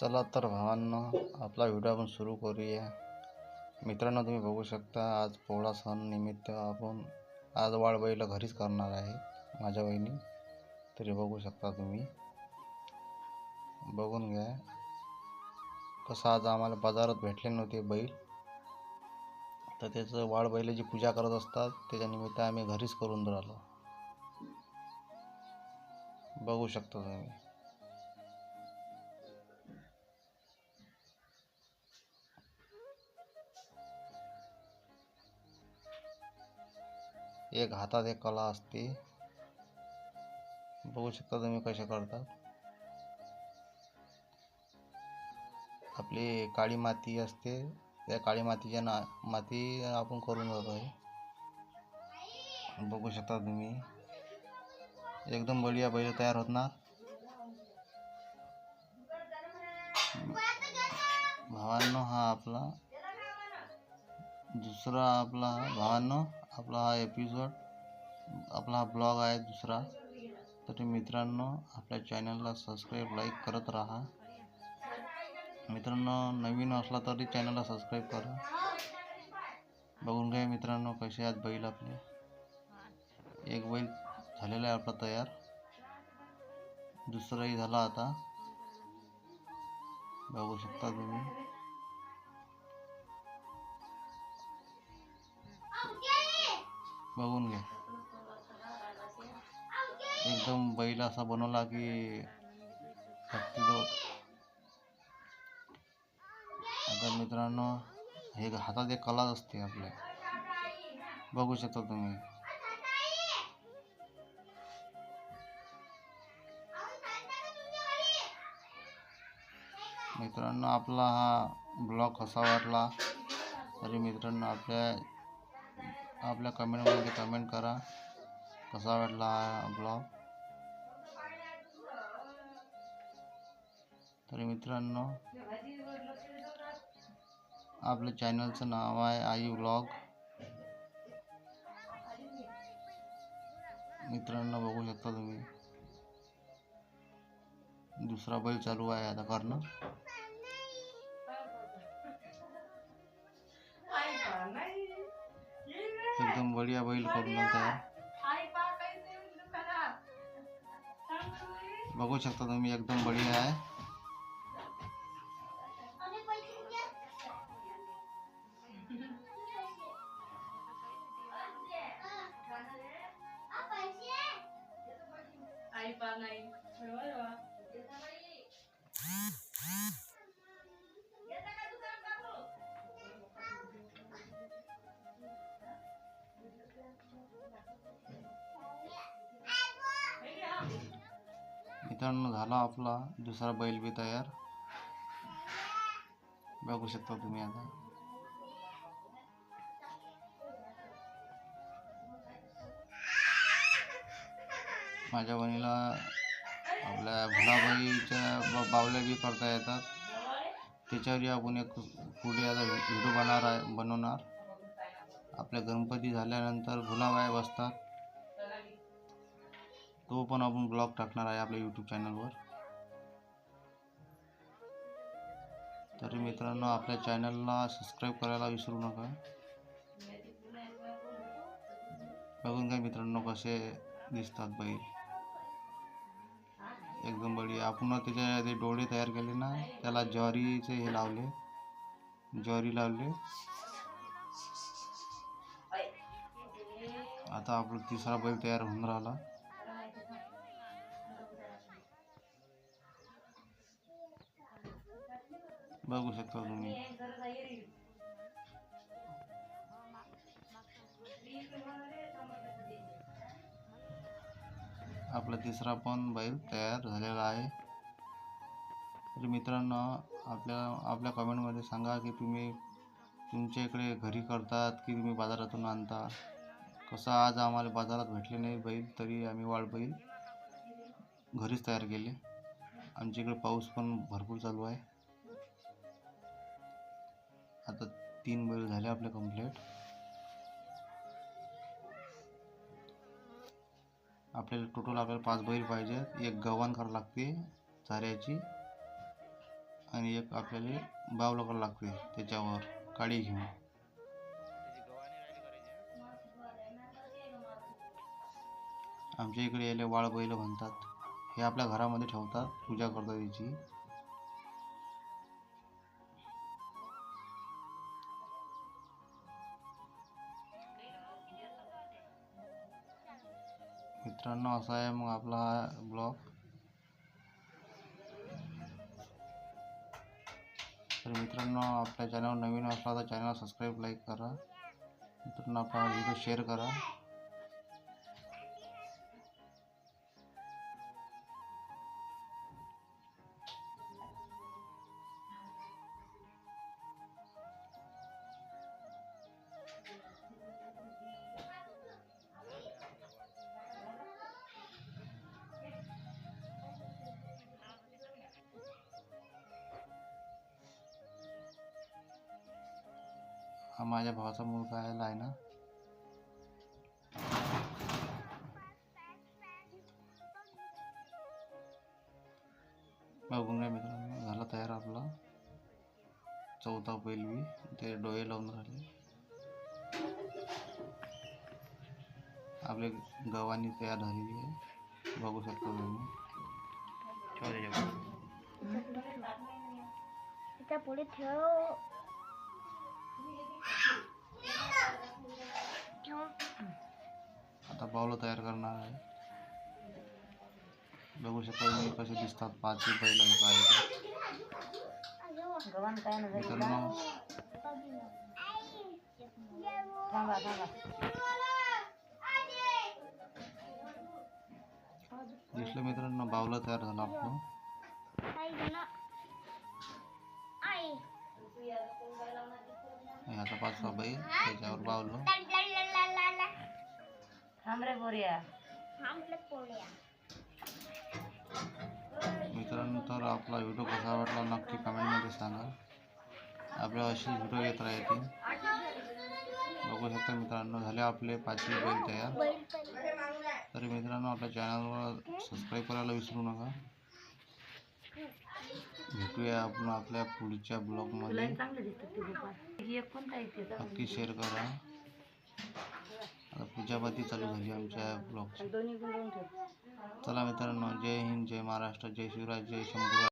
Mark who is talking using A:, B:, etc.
A: चला तर भावांनो आपला व्हिडिओ आपण सुरू करूया. मित्रांनो तुम्ही बघू शकता आज पोळा सण निमित्त आपण आज वाळबईला घरीच करणार आहे माझ्या बहिणी तरी बघू शकता तुम्ही. बघून घ्या. कसं आज आम्हाला बाजारात भेटले नव्हते बैल. तर त्याचं वाळबैलाची पूजा करत असतात त्याच्यानिमित्त आम्ही घरीच करून राहिलो. बघू शकता तुम्ही. एक हातात एक कला असते. बघू शकता तुम्ही कसे करतात. आपली काळी माती असते. त्या काळी मातीच्या ना माती आपण करून जातो आहे बघू शकता तुम्ही. एकदम बढिया बैल तयार होत ना भावांनो हा आपला दुसरा आपला भावांनो आपला हा एपिसोड आपला हा ब्लॉग आहे दुसरा. तरी मित्रांनो आपल्या चॅनलला सबस्क्राईब लाईक करत राहा. मित्रांनो नवीन असला तरी चॅनलला सबस्क्राईब करा. बघून घ्या मित्रांनो कसे आहेत बैल आपले. एक बैल झालेला आहे आपला तयार. दुसराही झाला आता. बघू शकता तुम्ही. बघून घ्या एकदम बैल असा बनवला की आता मित्रांनो हे हातात एक कला असते आपल्या बघू शकता तुम्ही. मित्रांनो आपला हा ब्लॉग कसा वाटला? तरी मित्रांनो आपल्या आपल्या कमेंटमध्ये कमेंट करा. कसा वाटला हा ब्लॉग तरी मित्रांनो आपल्या चॅनलचं नाव आहे आई व्लॉग मित्रांनो बघू शकता तुम्ही. दुसरा बैल चालू आहे आता करणं. एकदम बढिया बैल करून बघू शकता तुम्ही एकदम बढिया आहे
B: आई पा नाही।
A: मित्रांनो झाला आपला. दुसरा बैल बी तयार. बघू शकता तुम्ही आता. माझ्या बहिणीला आपल्या भुलाबाईच्या बावल्या बी करता येतात. त्याच्यावरही आपण एक पुढे आता व्हिडिओ बनणार आहे बनवणार. आपल्या गणपती झाल्यानंतर भुलाबाई बसतात. तो पण आपण ब्लॉग टाकणार आहे आपल्या यूट्यूब चॅनलवर तरी मित्रांनो आपल्या चॅनलला सबस्क्राईब करायला विसरू नका. बघून काय मित्रांनो कसे दिसतात बैल. एकदम बढिया. आपण त्याच्या ते डोळे तयार केले ना त्याला ज्वारीचे हे लावले. ज्वारी लावले. आता आपला तिसरा बैल तयार होऊन राहिला. बघू शकता तुम्ही. आपला तिसरा पण बैल तयार झालेला आहे. तर मित्रांनो आपल्या आपल्या कमेंटमध्ये सांगा की तुम्ही तुमच्या इकडे घरी करतात की तुम्ही बाजारातून आणता? कसं आज आम्हाला बाजारात भेटले नाही बैल तरी आम्ही वाढ बैल घरीच तयार केले. आमच्या इकडे पाऊस पण भरपूर चालू आहे. आता तीन बैल झाले आपले कंप्लीट आपल्याला टोटल आपल्याला पाच बैल पाहिजेत. एक गव्हाण करावं लागते चाऱ्याची आणि एक आपल्याला बावलं करावं लागते त्याच्यावर काळी घेऊन. आमच्या इकडे याला वाळ बैल म्हणतात. हे आपल्या घरामध्ये ठेवतात पूजा करतात याची मित्रांनो असा आहे मग आपला हा ब्लॉग. तर मित्रांनो आपल्या चॅनल नवीन असला तर चॅनल सबस्क्राईब लाईक करा. मित्रांनो आपला व्हिडिओ शेअर करा. हा माझ्या भावाचा मुलगा आहे लायना बघून घ्या मित्रांनो झाला तयार आपला चौथा पैलवी ते डोळे लावून राहिले आपले गव्हाणी तयार झालेली आहे बघू शकता तुम्ही ठेवा
C: पुढे ठेव
A: आता पावलं तयार करणार आहे. बघू शकता तुम्ही कसे दिसतात पाचही बैल हे
C: काय नाही
A: मित्रांनो दिसलं मित्रांनो बावलं तयार झालं आपलं. हे आता पाचवा बैल त्याच्यावर बावलं. मित्रांनो तर आपला व्हिडिओ कसा वाटला नक्की कमेंटमध्ये सांगा. आपल्या अशी व्हिडिओ येत राहतील. बघू शकता मित्रांनो झाले आपले पाचवी बैल तयार. तर मित्रांनो आपल्या चॅनलवर सबस्क्राईब करायला विसरू नका. भेटूया आपण आपल्या पुढच्या ब्लॉगमध्ये नक्की शेअर करा. आता पूजापाती चालू झाली आमच्या
C: ठेव.
A: चला मित्रांनो जय हिंद जय महाराष्ट्र जय शिवराज जय शंभूराज.